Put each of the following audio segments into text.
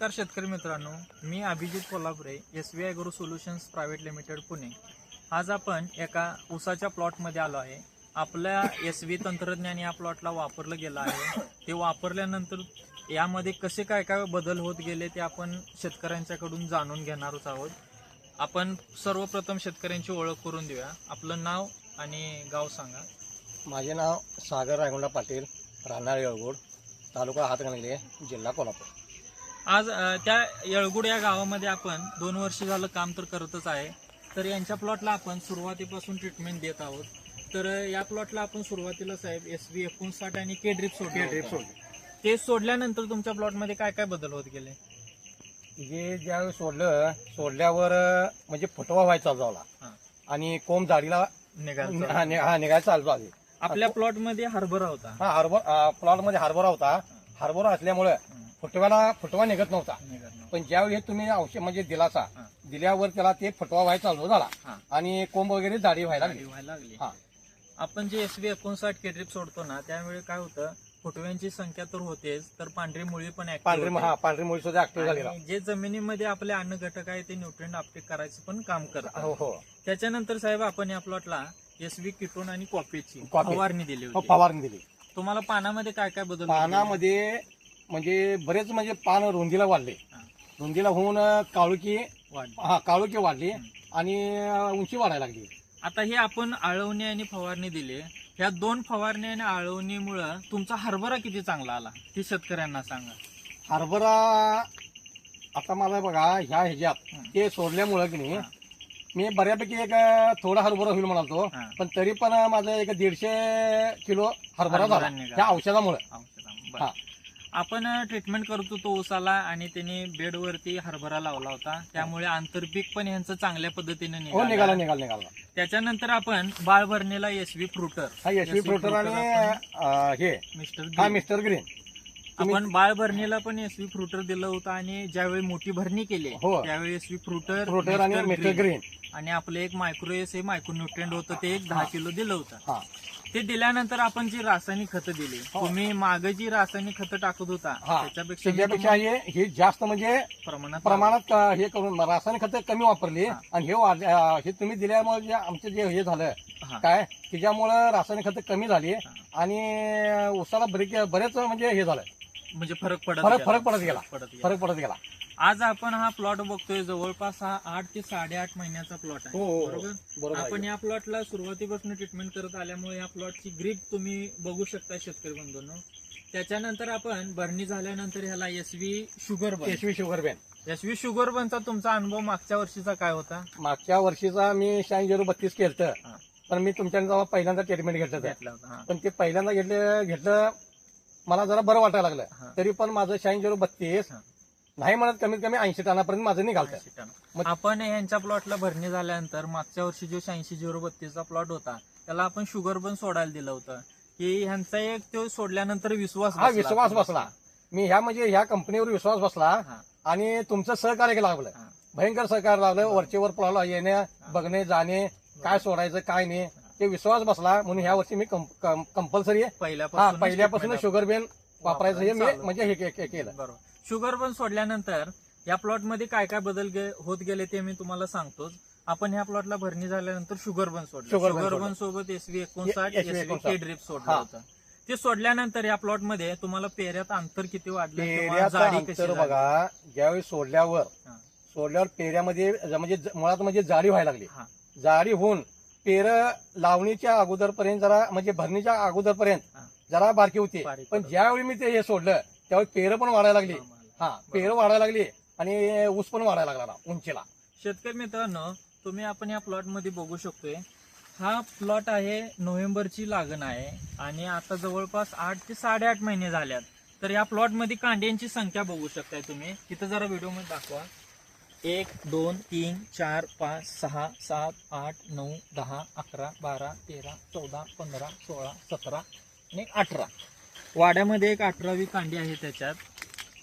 नमस्कार शेतकरी मित्रांनो मी Abhijit Kolhapure S B I Guru solutions private limited Pune. आज आपण एका उसाच्या प्लॉटमध्ये आलो आहे. आपल्या एस व्ही तंत्रज्ञान या प्लॉटला वापरलं गेलं आहे. ते वापरल्यानंतर यामध्ये कसे काय काय बदल होत गेले ते आपण शेतकऱ्यांच्याकडून जाणून घेणारच आहोत. आपण सर्वप्रथम शेतकऱ्यांची ओळख करून देऊया. आपलं नाव आणि गाव सांगा. माझे नाव सागर रायगोंडा पाटील राहणार येळगोड तालुका हातगणले जिल्हा कोल्हापूर. आज त्या येळगुड या गावामध्ये आपण दोन वर्ष झालं काम तर करतच आहे. तर यांच्या प्लॉटला आपण सुरुवातीपासून ट्रीटमेंट देत आहोत. तर या प्लॉटला आपण सुरुवातीला साहेब एस बी एकोणसाठ आणि के ड्रिप सोडले ड्रीप होते. ते सोडल्यानंतर तुमच्या प्लॉटमध्ये काय काय बदल होत गेले? हे ज्यावेळी सोडलं सोडल्यावर म्हणजे फुटवा व्हायचा. झाला आणि कोंब निघाल हा निघायला चालू झाली. आपल्या प्लॉटमध्ये हरभरा होता. हा हरभर प्लॉटमध्ये हरभरा होता. हरभरा असल्यामुळे फुटव्याला फुटवा निघत नव्हता. पण ज्यावेळी हे तुम्ही औषध म्हणजे दिलासा हा. दिल्यावर त्याला ते फुटवा व्हायला चालू झाला हा. आणि कोंब वगैरे जाडी व्हायला लागली हा. आपण जे एस बी एकोणसाठ के ड्रिप सोडतो ना त्यावेळी काय होतं फुटव्यांची संख्या तर होतेच तर पांढरी मुळी पण पांढरी. हा पांढरी मुळी सुद्धा ऍक्टिव्ह आणि जे जमिनीमध्ये आपले अन्न घटक आहे ते न्यूट्रिएंट अपटेक करायचं पण काम हो करतात हो त्याच्यानंतर साहेब आपण या प्लॉटला एस व्ही किटोन आणि कॉपीची कॉपी. फवारणी दिली हो, फवारणी दिली तुम्हाला पानामध्ये काय काय बदल? पानामध्ये म्हणजे बरेच म्हणजे पान रुंदीला वाढले. रुंदीला होऊन काळुकी हा काळुकी वाढली. आणि उंची वाढायला लागली आता हे आपण आळवणी आणि फवारणी दिली ह्या दोन फवारणी आणि आळवणीमुळं तुमचा हरभरा किती चांगला आला ते शेतकऱ्यांना सांगा हरभरा आता मला बघा ह्या ह्याच्यात. ते सोडल्यामुळं की नाही. मी बऱ्यापैकी एक थोडा हरभरा होईल म्हणालतो. पण तरी पण माझं एक दीडशे किलो हरभरा झाला. ह्या औषधामुळे. हा. आपण ट्रीटमेंट करत होतो ऊसाला आणि त्यांनी बेडवरती हरभरा लावला होता त्यामुळे आंतरपीक पण यांचं चांगल्या पद्धतीने हो निघालं. निघाला निघाला त्याच्यानंतर आपण बाळ भरणीला एसवी फ्रुटर हा यशवी फ्रुटर आणि अं, हे मिस्टर हा. मिस्टर ग्रीन आपण बाळ भरणीला पण एसवी फ्रुटर दिलं होतं आणि ज्यावेळी मोठी भरणी केली हो. त्यावेळी एसवी फ्रुटर फ्रुटर आणि मिस्टर ग्रीन आणि आपलं एक मायक्रो एस हे मायक्रो न्यूट्रिएंट होतं ते एक दहा. किलो दिलं होतं हा ते दिल्यानंतर आपण जी रासायनिक खतं दिली हो. तुम्ही मागे जी रासायनिक खतं टाकत होता हा. त्याच्यापेक्षा त्याच्यापेक्षा हे हे जास्त म्हणजे प्रमाणात प्रमाणात हे करून रासायनिक खतं कमी वापरली. आणि हे हे तुम्ही दिल्यामुळे जे आमचं जे हे झालं. काय त्याच्यामुळं रासायनिक खतं कमी झाली. आणि उसाला बरेच बरेच म्हणजे हे झालं म्हणजे फरक पडत फरक-. फरक पडत गेला. पडत गेला. फरक पडत गेला आज आपण हा प्लॉट बघतोय जवळपास हा आठ ते साडेआठ महिन्याचा प्लॉट आहे हो, हो, हो. बरोबर बरोबर आपण आहे. या प्लॉटला सुरुवातीपासून ट्रीटमेंट करत आल्यामुळे या प्लॉटची ग्रीप तुम्ही बघू शकता शेतकरी बंधूंनो त्याच्यानंतर आपण भरणी झाल्यानंतर ह्याला एसवी शुगर बन केशवी शुगर बेन एसवी शुगर बनचा तुमचा अनुभव मागच्या वर्षीचा काय होता मागच्या वर्षीचा मी शहाऐंशी झिरो बत्तीस केलं हा. पण मी तुमच्या पहिल्यांदा ट्रीटमेंट घेतलं होतं. घेतला होता हा. पण ते पहिल्यांदा घेतलं घेतलं मला जरा बरं वाटायला. लागलं तरी पण माझं शहाऐंशी झिरो बत्तीस. नाही म्हणत कमीत कमी ऐंशी टनापर्यंत माझं निघालतं. आपण ह्यांच्या प्लॉटला भरणी झाल्यानंतर मागच्या वर्षी जो शहाऐंशी झिरो बत्तीसचा प्लॉट होता त्याला आपण शुगर पण सोडायला दिलं होतं. की ह्यांचा एक तो सोडल्यानंतर विश्वास हा. विश्वास बसला. मी ह्या म्हणजे ह्या कंपनीवर विश्वास बसला. आणि तुमचं सहकार्य लागलं. भयंकर सहकार्य लागलं. वरचेवर पळाला येणे बघणे जाणे काय सोडायचं काय नाही. ते विश्वास बसला म्हणून ह्या वर्षी मी कंपल्सरी हा पहिल्यापासून पहिल्यापासून शुगर बेन वापरायचं हे मी. म्हणजे हे केलं बरोबर शुगर पण सोडल्यानंतर या प्लॉटमध्ये काय काय बदल गे- होत गेले ते मी तुम्हाला सांगतोच आपण ह्या प्लॉटला भरणी झाल्यानंतर शुगर बन सोडलं शुगर बन. बन सोबत एसव्ही एकोणसाठ 59. के ड्रिप सोडलं. होतं ते सोडल्यानंतर या प्लॉटमध्ये तुम्हाला पेऱ्यात अंतर किती वाढलं? बघा ज्यावेळी सोडल्यावर. सोडल्यावर पेऱ्यामध्ये म्हणजे मुळात म्हणजे जाडी व्हायला लागली. जाडी होऊन पेर लावणीच्या अगोदरपर्यंत जरा म्हणजे भरणीच्या अगोदरपर्यंत. जरा बारकी होती. पण. ज्यावेळी मी ते हे सोडलं त्यावेळी पेरं पण वाढायला लागली. हा पेरं वाढायला लागली आणि ऊस पण वाढायला लागला उंचीला. शेतकरी मित्रांनो तुम्ही आपण या प्लॉटमध्ये बघू शकतोय हा प्लॉट आहे नोव्हेंबरची लागण आहे आणि आता जवळपास आठ ते साडेआठ महिने झाल्यात. तर या प्लॉटमध्ये कांड्यांची संख्या बघू शकताय तुम्ही. तिथं जरा व्हिडिओमध्ये दाखवा. एक दोन तीन चार पाच सहा सात आठ नऊ दहा अकरा बारा तेरा चौदा पंधरा सोळा सतरा आणि अठरा. वाड्यामध्ये एक अठरावी कांडी आहे त्याच्यात.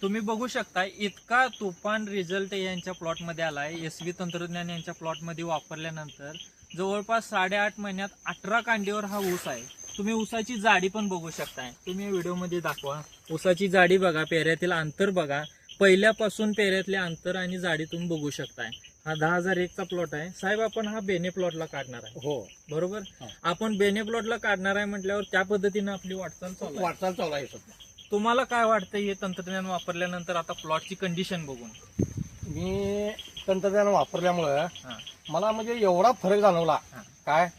तुम्ही बघू शकता इतका तुफान रिझल्ट यांच्या प्लॉटमध्ये आला आहे एस व्ही तंत्रज्ञान यांच्या प्लॉटमध्ये वापरल्यानंतर जवळपास साडेआठ महिन्यात अठरा कांडीवर हा ऊस आहे. तुम्ही ऊसाची जाडी पण बघू शकताय. तुम्ही व्हिडिओमध्ये दाखवा. ऊसाची जाडी बघा पेऱ्यातील अंतर बघा. पहिल्यापासून पेऱ्यातले अंतर आणि जाडी तुम्ही बघू शकताय. हा दहा हजार एकचा प्लॉट आहे. साहेब आपण हा बेने प्लॉटला काढणार आहे. हो. बरोबर? हा. आपण बेने प्लॉटला काढणार आहे म्हटल्यावर त्या पद्धतीने आपली वाटचाल चालू आहे. वाटचाल चालू आहे सध्या. तुम्हाला काय वाटतं हे तंत्रज्ञान वापरल्यानंतर आता प्लॉटची कंडिशन बघून? मी तंत्रज्ञान वापरल्यामुळं हा, मला म्हणजे एवढा फरक जाणवला. हा. काय?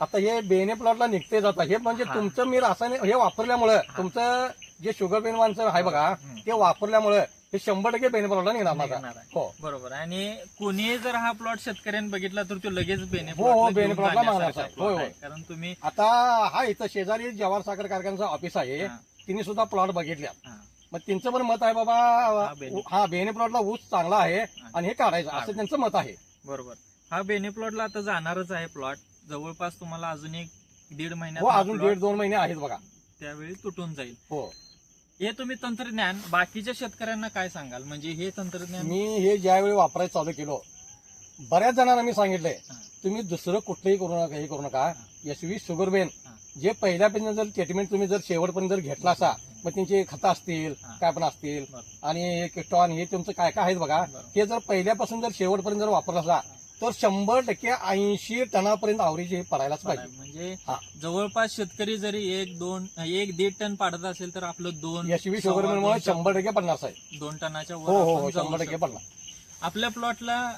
आता हे बेने प्लॉटला निघते जातं. हे म्हणजे हा. तुमचं मी रासायनिक हे वापरल्यामुळं. तुमचं जे शुगर पेन माणसं आहे बघा हम्म. ते वापरल्यामुळं हे शंभर टक्के बेने प्लॉटला निघणार माझा. निघणार आहे. हो. बरोबर. आणि कोणी जर हा प्लॉट शेतकऱ्यांनी बघितला तर तो लगेच बेने हो, हो, बेने जाण्यासारखा मागणार आहे. होय. होय. कारण तुम्ही आता हा इथं शेजारी जवाहर साखर कारखान्याचं ऑफिस आहे. हा, तिने सुद्धा प्लॉट बघितल्या. हा, मग त्यांचं पण मत आहे बाबा बेने. हा बेने प्लॉटला ऊस चांगला आहे आणि हे काढायचं असं त्यांचं मत आहे. बरोबर. हा बेने प्लॉटला आता जाणारच आहे प्लॉट जवळपास तुम्हाला अजून एक दीड हो महिन्यात हा अजून plot दीड दोन महिने आहेत बघा. त्यावेळी तुटून जाईल. हो. हे तुम्ही तंत्रज्ञान बाकीच्या शेतकऱ्यांना काय सांगाल म्हणजे हे तंत्रज्ञान मी हे ज्यावेळी वापरायला चालू केलो बऱ्याच जणांना मी सांगितलंय हा. तुम्ही दुसरं कुठलंही करू नका हे करू नका यशवी शुगर बेन हा. जे पहिल्यापासून जर ट्रीटमेंट तुम्ही जर शेवटपर्यंत जर घेतला असा मग त्यांची खतं असतील हा. काय पण असतील. आणि किटॉन हे तुमचं काय काय आहेत बघा. हे जर पहिल्यापासून जर शेवटपर्यंत जर वापरला असा तर शंभर टक्के ऐंशी टनापर्यंत आवरेज हे पडायलाच पाहिजे. म्हणजे हा. जवळपास शेतकरी जरी एक दोन एक दीड टन पाडत असेल तर आपलं दोन यशवी सव्वा शुगर दोन शंभर टक्के पडणार साहेब. दोन टनाच्या वर हो हो आपण हो जाऊ शंभर टक्के शकतो. पडणार. आपल्या प्लॉटला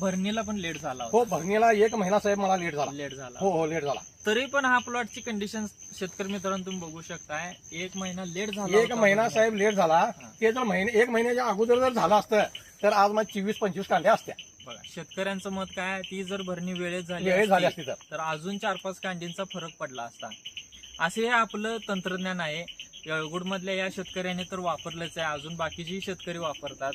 भरणीला पण लेट झाला होता. हो भरणीला एक महिना साहेब मला लेट झाला. लेट झाला. हो हो लेट झाला. तरी पण हा प्लॉटची कंडिशन शेतकरी मित्रांनो तुम्ही बघू शकताय. एक महिना लेट झाला एक होता महिना भरणीला. साहेब लेट झाला. हा. ते जर महिने एक महिन्याच्या अगोदर जर झालं असतं तर आज माझ्या चोवीस पंचवीस कांड्या असत्या. बघा शेतकऱ्यांचं मत काय ती जर भरणी वेळेत झाली वेळेत झाली असती, असती तर. तर अजून चार पाच कांडींचा फरक पडला असता. असे हे आपलं तंत्रज्ञान आहे. येळगुड मधल्या या शेतकऱ्याने तर वापरलंच आहे. अजून बाकीचेही शेतकरी वापरतात.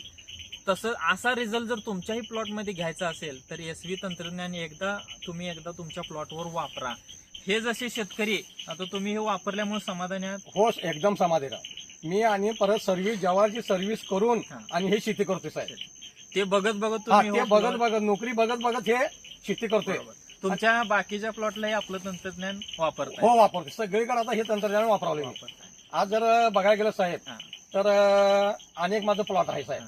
तसं असा रिझल्ट जर तुमच्याही प्लॉटमध्ये घ्यायचा असेल तर एस व्ही तंत्रज्ञान एकदा तुम्ही एकदा तुमच्या प्लॉटवर वापरा. हे जसे शेतकरी आता तुम्ही हे वापरल्यामुळे समाधानी आहात? हो एकदम समाधान. मी आणि परत सर्व्हिस जवारची सर्व्हिस करून हा. आणि हे शेती करतोय साहेब. ते बघत बघत हा तुम्ही ते बघत बघत नोकरी बघत बघत हे शेती करतोय. बरोबर. तुमच्या बाकीच्या प्लॉटलाही आपलं तंत्रज्ञान वापरताय. हो वापरतोय. सगळीकडे आता हे तंत्रज्ञान मी वापरताय. आज जर बघायला गेलं साहेब हा. तर अं, अनेक माझं प्लॉट आहे साहेब.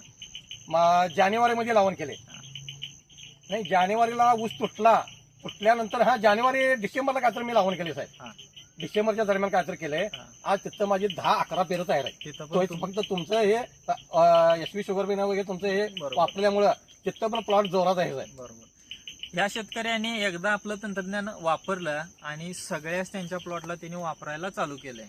मग जानेवारीमध्ये लावण केले. नाही जानेवारीला ऊस तुटला. तुटल्यानंतर हा जानेवारी डिसेंबरला काहीतरी मी लावण केले हा. डिसेंबरच्या दरम्यान काहीतरी केलंय. हा. आज तिथं माझी दहा अकरा पेरं तयार आहे तो फक्त तुमचं हे एस व्ही शुगर बिन वगैरे तुमचं हे. वापरल्यामुळं तिथं पण प्लॉट जोरात आहे बरोबर. या शेतकऱ्याने एकदा आपलं तंत्रज्ञान वापरलं आणि सगळ्याच त्यांच्या प्लॉटला त्यांनी वापरायला चालू केलंय.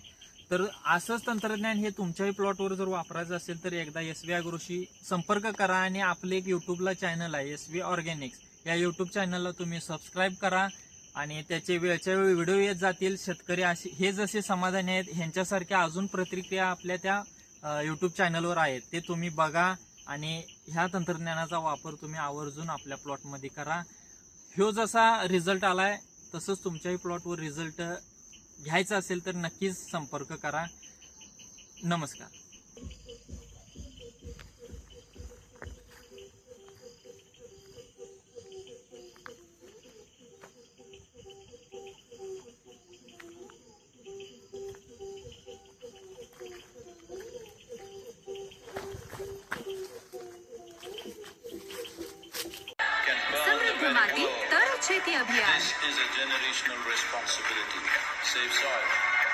तर असंच तंत्रज्ञान हे तुमच्याही प्लॉटवर जर वापरायचं असेल तर एकदा एस व्ही अग्रोशी संपर्क करा आणि आपले एक युट्यूबला चॅनल आहे एस व्ही ऑर्गॅनिक्स. या युट्यूब चॅनलला तुम्ही सबस्क्राईब करा आणि त्याचे वेळच्या वेळी व्हिडिओ येत जातील शेतकरी असे हे जसे समाधानी आहेत ह्यांच्यासारख्या अजून प्रतिक्रिया आपल्या त्या यूट्यूब चॅनलवर आहेत. ते तुम्ही बघा आणि ह्या तंत्रज्ञानाचा वापर तुम्ही आवर्जून आपल्या प्लॉटमध्ये करा. ह्यो जसा रिझल्ट आलाय तसंच तुमच्याही प्लॉटवर रिझल्ट घ्यायचा असेल तर नक्कीच संपर्क करा. नमस्कार. Is a generational responsibility. Save soil.